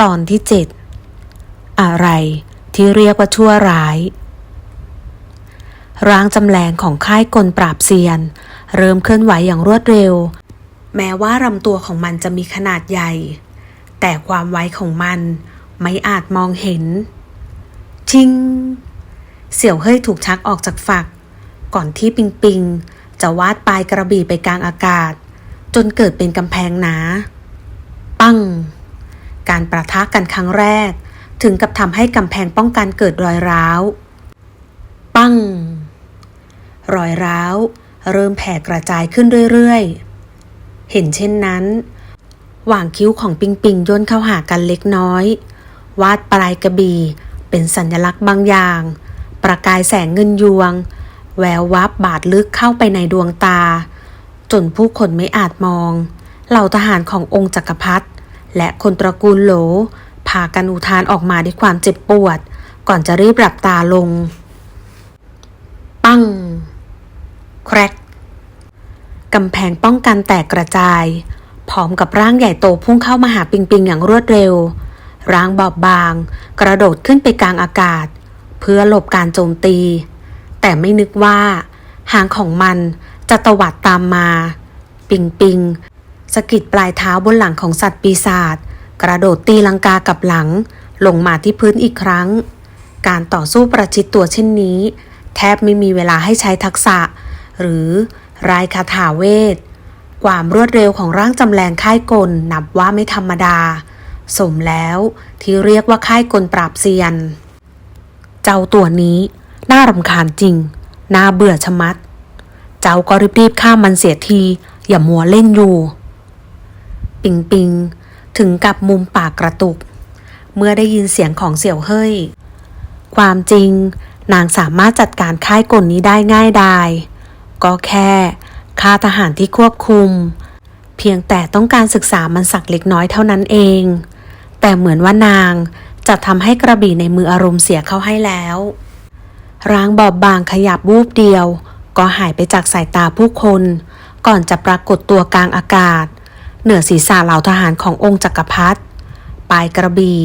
ตอนที่เจ็ดอะไรที่เรียกว่าชั่วร้ายร่างจำแรงของค่ายกลปราบเซียน เริ่มเคลื่อนไหวอย่างรวดเร็ว แม้ว่าลำตัวของมันจะมีขนาดใหญ่ แต่ความไวของมันไม่อาจมองเห็น ชิง เสี่ยวเฮ้ยถูกชักออกจากฝัก ก่อนที่ปิงปิงจะวาดปลายกระบี่ไปกลางอากาศ จนเกิดเป็นกำแพงหนา ปั้ง การประทะกันครั้งแรก ถึงกับทำให้กำแพงป้องกันเกิดรอยร้าว ปั้งรอยร้าว เริ่มแผ่กระจายขึ้นเรื่อยๆ เห็นเช่นนั้น หว่างคิ้วของปิงปิงย่นเข้าหากันเล็กน้อย วาดปลายกระบี่เป็นสัญลักษณ์บางอย่าง ประกายแสงเงินยวง แวววับบาดลึกเข้าไปในดวงตา จนผู้คนไม่อาจมอง เหล่าทหารขององค์จักรพรรดิ และคนตระกูลโหลพากันอุทานออกมาด้วยความเจ็บปวด ก่อนจะรีบหลับตาลง ปัง แครกกำแพงป้องกันแตกกระจาย พร้อมกับร่างใหญ่โตพุ่งเข้ามาหาปิงปิงอย่างรวดเร็ว ร่างบอบบาง กระโดดขึ้นไปกลางอากาศ เพื่อหลบการโจมตี แต่ไม่นึกว่า หางของมันจะตวัดตามมา ปิงปิง สกิดปลายเท้าบนหลังของสัตว์ปีศาจกระโดดตีลังกากับหลัง ลงมาที่พื้นอีกครั้ง การต่อสู้ประชิดตัวเช่นนี้ แทบไม่มีเวลาให้ใช้ทักษะ หรือรายคาถาเวท ความรวดเร็วของร่างจำแรงค่ายกลนับว่าไม่ธรรมดา สมแล้วที่เรียกว่าค่ายกลปราบเซียน เจ้าตัวนี้น่ารำคาญจริง น่าเบื่อชะมัด เจ้าก็รีบๆข้ามมันเสียที อย่ามัวเล่นอยู่ ปิงปิง ถึงกับมุมปากกระตุก เมื่อได้ยินเสียงของเสี่ยวเฮ้ย ความจริง นางสามารถจัดการค่ายกลนี้ได้ง่ายดายก็แค่ค่าทหารที่ควบคุม เพียงแต่ต้องการศึกษามันสักเล็กน้อยเท่านั้นเอง แต่เหมือนว่านางจะทำให้กระบี่ในมืออารมณ์เสียเข้าให้แล้วร่างบอบบางขยับวูบเดียว ก็หายไปจากสายตาผู้คน ก่อนจะปรากฏตัวกลางอากาศ เหนือศีรษะเหล่าทหารขององค์จักรพรรดิปลายกระบี่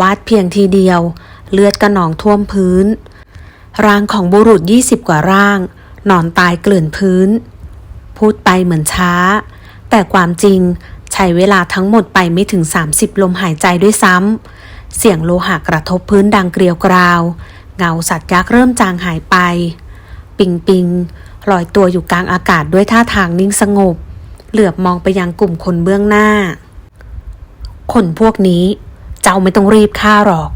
วาดเพียงทีเดียว เลือดกระหนองท่วมพื้น ร่างของบุรุษ20กว่าร่าง นอนตายเกลื่อนพื้น พูดไปเหมือนช้า แต่ความจริงใช้เวลาทั้งหมดไปไม่ถึง 30 ลมหายใจด้วยซ้ำ เสียงโลหะกระทบพื้นดังเกรียวกราว เงาสัตว์ยักษ์เริ่มจางหายไป ปิงปิงลอยตัวอยู่กลางอากาศด้วยท่าทางนิ่งสงบ เหลือบมองไปยังกลุ่มคนเบื้องหน้า คนพวกนี้ เจ้าไม่ต้องรีบฆ่าหรอก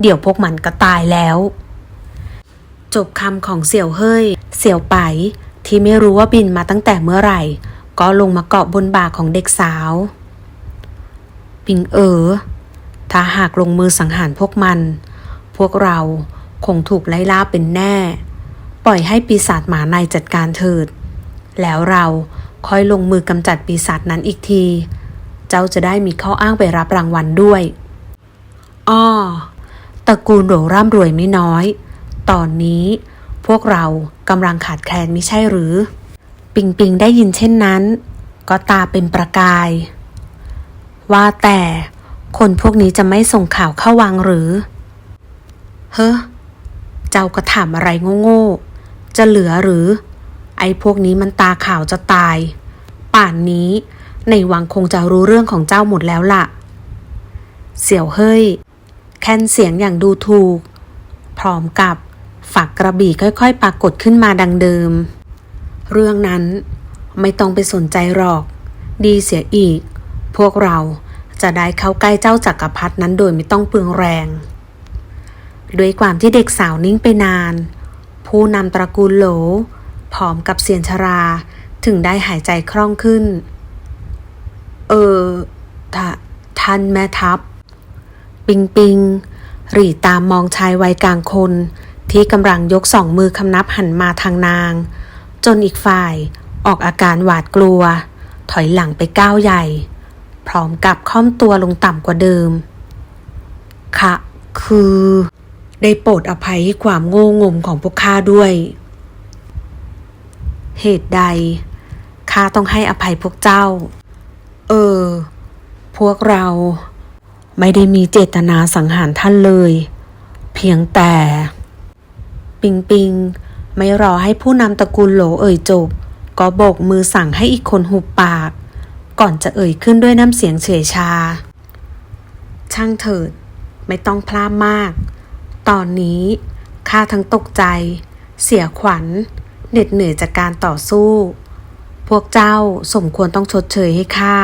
เดี๋ยวพวกมันก็ตายแล้ว จบคำของเสี่ยวเฮ้ย เสี่ยวไป ที่ไม่รู้ว่าบินมาตั้งแต่เมื่อไหร่ ก็ลงมาเกาะบนบ่าของเด็กสาว ปิงเอ๋อถ้าหากลงมือสังหารพวกมัน พวกเราคงถูกไล่ล่าเป็นแน่ ปล่อยให้ปีศาจหมาในจัดการเถิด แล้วเรา ค่อยลงมือกำจัดปีศาจนั้นอีกที เจ้าจะได้มีข้ออ้างไปรับรางวัลด้วยอ้อตระกูลโหลร่ำรวยไม่น้อย ตอนนี้พวกเรากำลังขาดแคลนไม่ใช่หรือ ปิงปิงได้ยินเช่นนั้น ก็ตาเป็นประกาย ว่าแต่คนพวกนี้จะไม่ส่งข่าวเข้าวังหรือ เฮ้อ เจ้าก็ถามอะไรโง่ๆ จะเหลือหรือ ไอ้พวกนี้มันตาขาวจะตาย ป่านนี้ ในวังคงจะรู้เรื่องของเจ้าหมดแล้วล่ะ เสี่ยวเฮ้ย แค้นเสียงอย่างดูถูก พร้อมกับฝักกระบี่ค่อยๆ ปรากฏขึ้นมาดังเดิม เรื่องนั้นไม่ต้องไปสนใจหรอก ดีเสียอีก พวกเราจะได้เข้าใกล้เจ้าจักรพรรดินั้นโดยไม่ต้องเปลืองแรง ด้วยความที่เด็กสาวนิ่งไปนาน ผู้นำตระกูลโหล พร้อมกับเสียนชรา ถึงได้หายใจคล่องขึ้น เออท่าท่านแม่ทัพ ปิงปิง หรีตามมองชายวัยกลางคน ที่กำลังยกสองมือคำนับหันมาทางนาง จนอีกฝ่ายออกอาการหวาดกลัว ถอยหลังไปก้าวใหญ่ พร้อมกับค่อมตัวลงต่ำกว่าเดิม ค่ะ คือ ได้โปรดอภัยให้ความโง่งมของพวกข้าด้วย เหตุใด ข้าต้องให้อภัยพวกเจ้า เออ พวกเรา ไม่ได้มีเจตนาสังหารท่านเลย เพียงแต่ ปิงปิง ไม่รอให้ผู้นำตระกูลโหลเอ่ยจบ ก็โบกมือสั่งให้อีกคนหุบปาก ก่อนจะเอ่ยขึ้นด้วยน้ำเสียงเฉยชา ช่างเถิด ไม่ต้องพลาดมาก ตอนนี้ข้าทั้งตกใจ เสียขวัญ เหน็ดเหนื่อยจากการต่อสู้ พวกเจ้าสมควรต้องชดเชยให้ข้า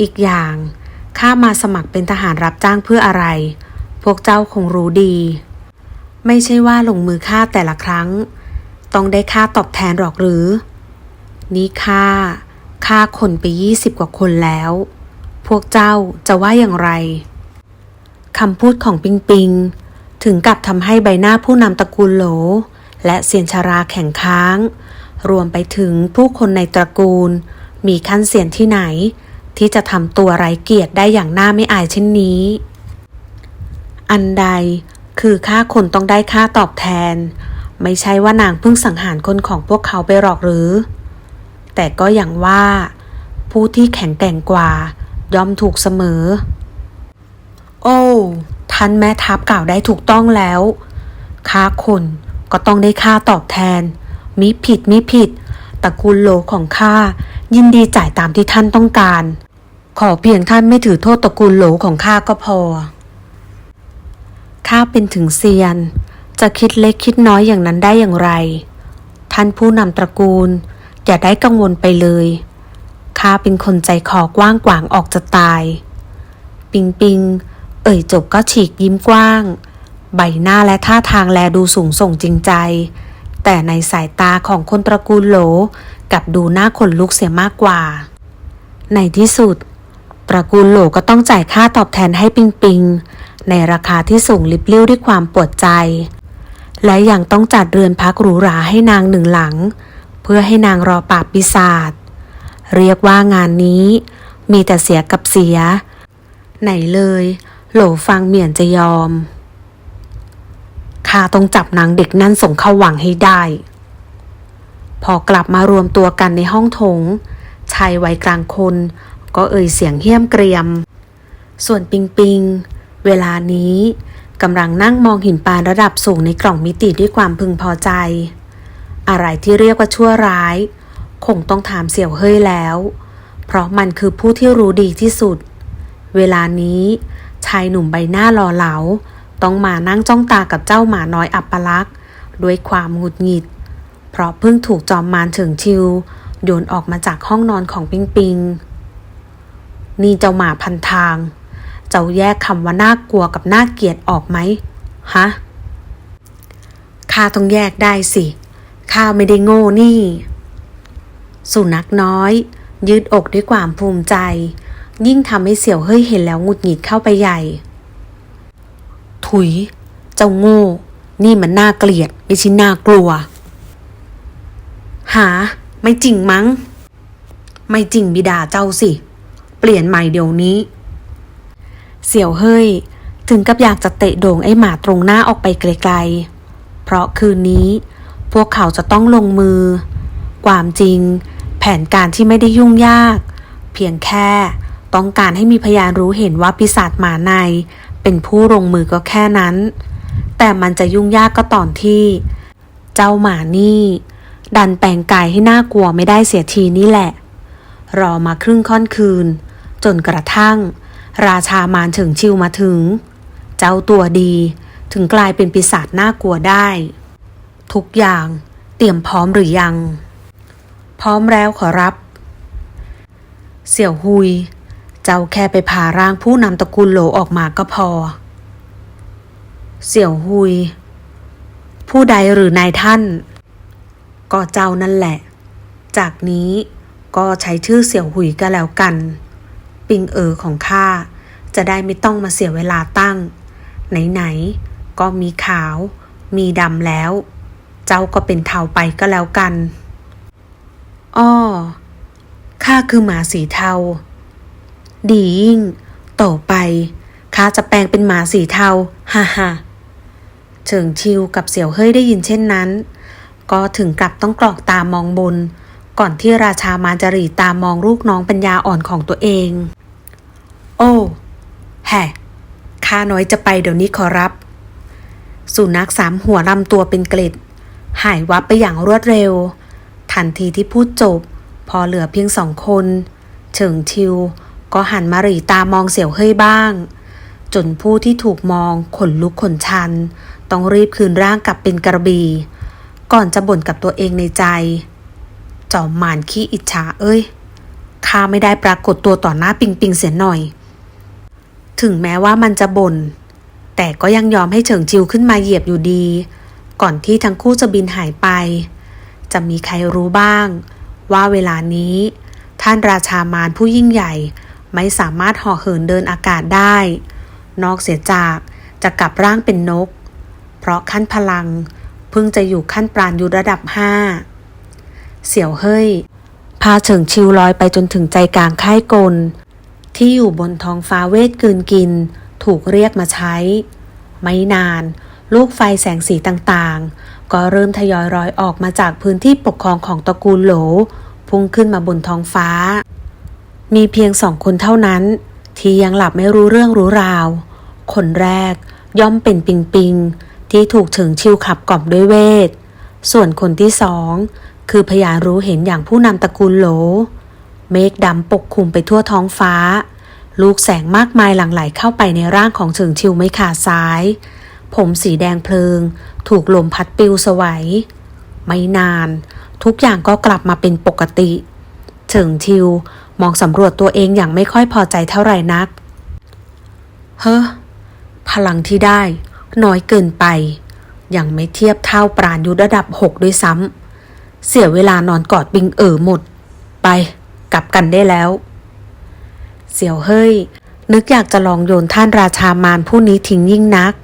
อีกอย่างข้ามาสมัครเป็นทหารรับจ้างเพื่ออะไร พวกเจ้าคงรู้ดี ไม่ใช่ว่าลงมือฆ่าแต่ละครั้ง ต้องได้ค่าตอบแทนหรอกหรือ นี่ข้าฆ่าคนไปยี่สิบกว่าคนแล้ว พวกเจ้าจะว่าอย่างไรคำพูดของปิงปิง ถึงกับทำให้ใบหน้าผู้นำตระกูลโหล และเซียนชาราแข็งค้าง รวมไปถึงผู้คนในตระกูล มีขั้นเสียนที่ไหน ที่จะทำตัวไร้เกียรติได้อย่างน่าไม่อายเช่นนี้ อันใดคือค่าคนต้องได้ค่าตอบแทน ไม่ใช่ว่านางเพิ่งสังหารคนของพวกเขาไปหรอกหรือ แต่ก็อย่างว่า ผู้ที่แข็งแกร่งกว่า ย่อมถูกเสมอ โอ้ท่านแม่ทัพกล่าวได้ถูกต้องแล้ว ค่าคน ก็ต้องได้ค่าตอบแทน มิผิดมิผิดตระกูลโหลของข้ายินดีจ่ายตามที่ท่านต้องการ ขอเพียงท่านไม่ถือโทษตระกูลโหลของข้าก็พอ ข้าเป็นถึงเซียน จะคิดเล็กคิดน้อยอย่างนั้นได้อย่างไร ท่านผู้นำตระกูล อย่าได้กังวลไปเลย ข้าเป็นคนใจคอกว้างกวางออกจะตาย ปิงปิง เอ่ยจบก็ฉีกยิ้มกว้าง ใบหน้าและท่าทางแลดูสูงส่งจริงใจ แต่ในสายตาของคนตระกูลโหลกับดูหน้าขนลุกเสียมากกว่า ในที่สุด ตระกูลโหลก็ต้องจ่ายค่าตอบแทนให้ปิงปิง ในราคาที่สูงลิบลิ่วด้วยความปวดใจ และยังต้องจัดเรือนพักหรูหราให้นางหนึ่งหลัง เพื่อให้นางรอปราบปีศาจเรียกว่างานนี้มีแต่เสียกับเสีย ไหนเลย โหลฟังเหมียนจะยอม ข้าต้องจับนางเด็กนั่นส่งเข้าวังให้ได้ พอกลับมารวมตัวกันในห้องโถง ชายวัยกลางคน ก็เอ่ยเสียงเหี้ยมเกรียม ส่วนปิงปิง เวลานี้กำลังนั่งมองหินปานระดับสูงในกล่องมิติด้วยความพึงพอใจ อะไรที่เรียกว่าชั่วร้าย คงต้องถามเสี่ยวเฮ้ยแล้ว เพราะมันคือผู้ที่รู้ดีที่สุด เวลานี้ชายหนุ่มใบหน้าหล่อเหลา ต้องมานั่งจ้องตากับเจ้าหมาน้อยอัปลักษ์ด้วยความหงุดหงิด เพราะเพิ่งถูกจอมมารเฉิงชิว โยนออกมาจากห้องนอนของปิงปิง นี่เจ้าหมาพันทาง เจ้าแยกคำว่าน่ากลัวกับน่าเกลียดออกไหมฮะข้าต้องแยกได้สิข้าไม่ได้โง่นี่ สุนัขน้อย ยืดอกด้วยความภูมิใจ ยิ่งทำให้เสี่ยวเฮ้ยเห็นแล้วหงุดหงิดเข้าไปใหญ่ ถุย เจ้าโง่ นี่มันน่าเกลียดไม่ใช่น่ากลัว หา ไม่จริงมั้ง ไม่จริงบิดาเจ้าสิ เปลี่ยนใหม่เดี๋ยวนี้ เสี่ยวเฮ้ย ถึงกับอยากจะเตะโด่งไอ้หมาตรงหน้าออกไปไกลๆ เพราะคืนนี้ พวกเขาจะต้องลงมือ ความจริง แผนการที่ไม่ได้ยุ่งยาก เพียงแค่ต้องการให้มีพยานรู้เห็นว่าปีศาจหมาใน เป็นผู้ลงมือก็แค่นั้น แต่มันจะยุ่งยากก็ตอนที่ เจ้าหมานี่ ดันแปลงกายให้น่ากลัวไม่ได้เสียทีนี่แหละ รอมาครึ่งค่อนคืน จนกระทั่ง ราชามารเฉิงชิวมาถึง เจ้าตัวดีถึงกลายเป็นปีศาจน่ากลัวได้ ทุกอย่างเตรียมพร้อมหรือยัง พร้อมแล้วขอรับ เสี่ยวหุย เจ้าแค่ไปผ่าร่างผู้นำตระกูลโหลออกมาก็พอ เสี่ยวหุย ผู้ใดหรือนายท่าน ก็เจ้านั่นแหละ จากนี้ก็ใช้ชื่อเสี่ยวหุยก็แล้วกัน ปิงเอ๋อของข้าจะได้ไม่ต้องมาเสียเวลาตั้ง ไหนๆก็มีขาว มีดำแล้ว เจ้าก็เป็นเทาไปก็แล้วกัน อ้อข้าคือหมาสีเทา ดียิ่ง ต่อไปข้าจะแปลงเป็นหมาสีเทาฮ่าฮ่าเฉิงชิวกับเสี่ยวเฮ้ยได้ยินเช่นนั้น ก็ถึงกับต้องกรอกตามองบน ก่อนที่ราชามาจะหรีตามองลูกน้องปัญญาอ่อนของตัวเอง โอ้แฮฮ่ข้าน้อยจะไปเดี๋ยวนี้ขอรับ สุนัขสามหัวลำตัวเป็นเกล็ด หายวับไปอย่างรวดเร็ว ทันทีที่พูดจบ พอเหลือเพียงสองคน เฉิงชิว ก็หันมาหรีตามองเสี่ยวเฮ้ยบ้าง จนผู้ที่ถูกมองขนลุกขนชัน ต้องรีบคืนร่างกลับเป็นกระบี่ก่อนจะบ่นกับตัวเองในใจ จอมหมานขี้อิจฉาเอ้ยข้าไม่ได้ปรากฏตัวต่อหน้าปิงปิงเสียหน่อย ถึงแม้ว่ามันจะบ่นแต่ก็ยังยอมให้เฉิงจิวขึ้นมาเหยียบอยู่ดี ก่อนที่ทั้งคู่จะบินหายไป จะมีใครรู้บ้าง ว่าเวลานี้ ท่านราชามารผู้ยิ่งใหญ่ ไม่สามารถห่อเหินเดินอากาศได้ นอกเสียจากจะกลับร่างเป็นนก เพราะขั้นพลังเพิ่งจะอยู่ขั้นปราณยุระดับห้าเสี่ยวเฮ้ยพาเฉิงชิวลอยไปจนถึงใจกลางค่ายกล ที่อยู่บนท้องฟ้าเวทกืนกิน ถูกเรียกมาใช้ ไม่นาน ลูกไฟแสงสีต่างๆ ก็เริ่มทยอยรอยออกมาจากพื้นที่ปกครองของตระกูลโหล พุ่งขึ้นมาบนท้องฟ้า มีเพียงสองคนเท่านั้น ที่ยังหลับไม่รู้เรื่องรู้ราว คนแรกย่อมเป็นปิงปิง ที่ถูกเฉิงชิวขับกล่อมด้วยเวท ส่วนคนที่สองคือพยานรู้เห็นอย่างผู้นำตระกูลโหล เมฆดำปกคลุมไปทั่วท้องฟ้า ลูกแสงมากมายหลั่งไหลเข้าไปในร่างของเฉิงชิวไม่ขาดสาย ผมสีแดงเพลิง ถูกลมพัดปลิวสวัย ไม่นาน ทุกอย่างก็กลับมาเป็นปกติ เฉิงชิว มองสำรวจตัวเองอย่างไม่ค่อยพอใจเท่าไหร่นัก เฮ้อ พลังที่ได้น้อยเกินไป ยังไม่เทียบเท่าปราณยุทธระดับหกด้วยซ้ำ เสียเวลานอนกอดปิงเอ๋อหมด ไป กลับกันได้แล้ว เสี่ยวเฮ้ย นึกอยากจะลองโยนท่านราชามารผู้นี้ทิ้งยิ่งนัก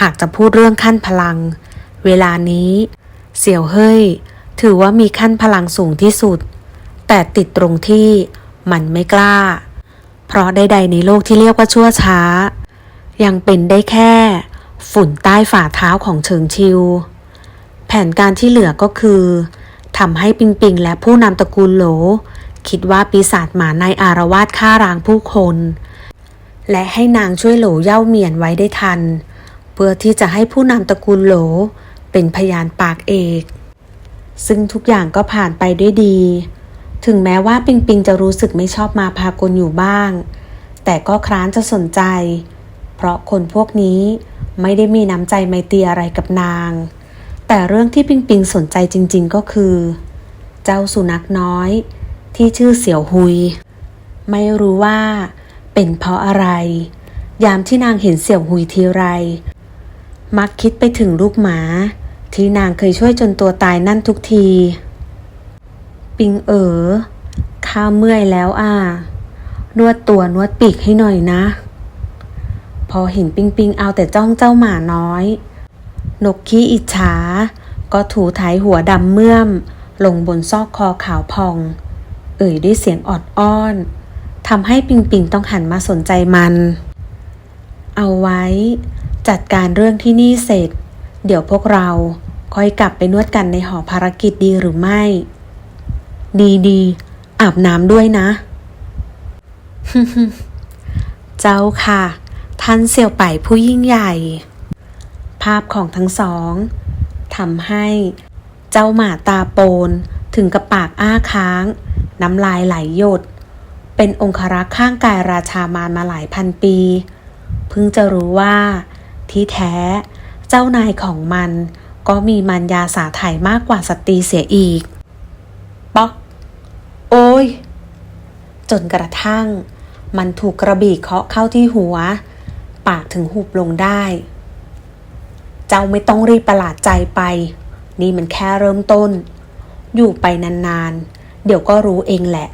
หากจะพูดเรื่องขั้นพลัง เวลานี้ เสี่ยวเฮ้ย ถือว่ามีขั้นพลังสูงที่สุด แต่ติดตรงที่มันไม่กล้า เพราะใดๆในโลกที่เรียกว่าชั่วช้า ยังเป็นได้แค่ ฝุ่นใต้ฝ่าเท้าของเฉิงชิว แผนการที่เหลือก็คือทำให้ปิงปิงและผู้นำตระกูลโหล คิดว่าปีศาจหมาในอารวาสฆ่ารางผู้คน และให้นางช่วยโหลเย่าเมียนไว้ได้ทัน เพื่อที่จะให้ผู้นำตระกูลโหลเป็นพยานปากเอก ซึ่งทุกอย่างก็ผ่านไปด้วยดี ถึงแม้ว่าปิงปิงจะรู้สึกไม่ชอบมาพากลอยู่บ้าง แต่ก็คร้านจะสนใจ เพราะคนพวกนี้ไม่ได้มีน้ำใจไมตรีอะไรกับนาง แต่เรื่องที่ปิงปิงสนใจจริง ๆก็คือ เจ้าสุนัขน้อย ที่ชื่อเสี่ยวหุย ไม่รู้ว่า เป็นเพราะอะไร ยามที่นางเห็นเสี่ยวหุยทีไร มักคิดไปถึงลูกหมา ที่นางเคยช่วยจนตัวตายนั่นทุกที ปิงเอ๋อข้าเมื่อยแล้วอะนวดตัวนวดปีกให้หน่อยนะ พอเห็นปิงปิงเอาแต่จ้องเจ้าหมาน้อย นกขี้อิจฉา ก็ถูถ่ายหัวดำเมื่อม ลงบนซอกคอขาวพอง เอ่ยด้วยเสียงออดอ้อนทำให้ปิงปิงต้องหันมาสนใจมัน เอาไว้ จัดการเรื่องที่นี่เสร็จ เดี๋ยวพวกเราค่อยกลับไปนวดกันในหอภารกิจดีหรือไม่ ดีดีอาบน้ำด้วยนะ เจ้าค่ะ ท่านเสี่ยวไปผู้ยิ่งใหญ่ ภาพของทั้งสองทำให้เจ้าหมาตาโปนถึงกับปากอ้าค้าง น้ำลายไหลหยด เป็นองครักษ์ข้างกายราชามารมาหลายพันปี เพิ่งจะรู้ว่า ที่แท้เจ้านายของมันก็มีมันยาสาไถมากกว่าสตรีเสียอีก โอ้ย จนกระทั่ง มันถูกกระบี่เคาะเข้าที่หัว ปากถึงหุบลงได้ เจ้าไม่ต้องรีบประหลาดใจไป นี่มันแค่เริ่มต้น อยู่ไปนานๆ เดี๋ยวก็รู้เองแหละ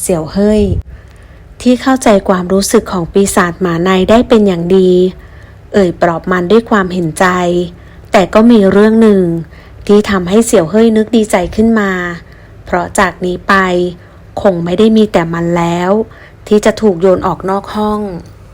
เสี่ยวเฮ้ย ที่เข้าใจความรู้สึกของปีศาจหมาในได้เป็นอย่างดี เอ่ยปลอบมันด้วยความเห็นใจ แต่ก็มีเรื่องหนึ่งที่ทำให้เสี่ยวเฮ้ยนึกดีใจขึ้นมา เพราะจากนี้ไป คงไม่ได้มีแต่มันแล้ว ที่จะถูกโยนออกนอกห้อง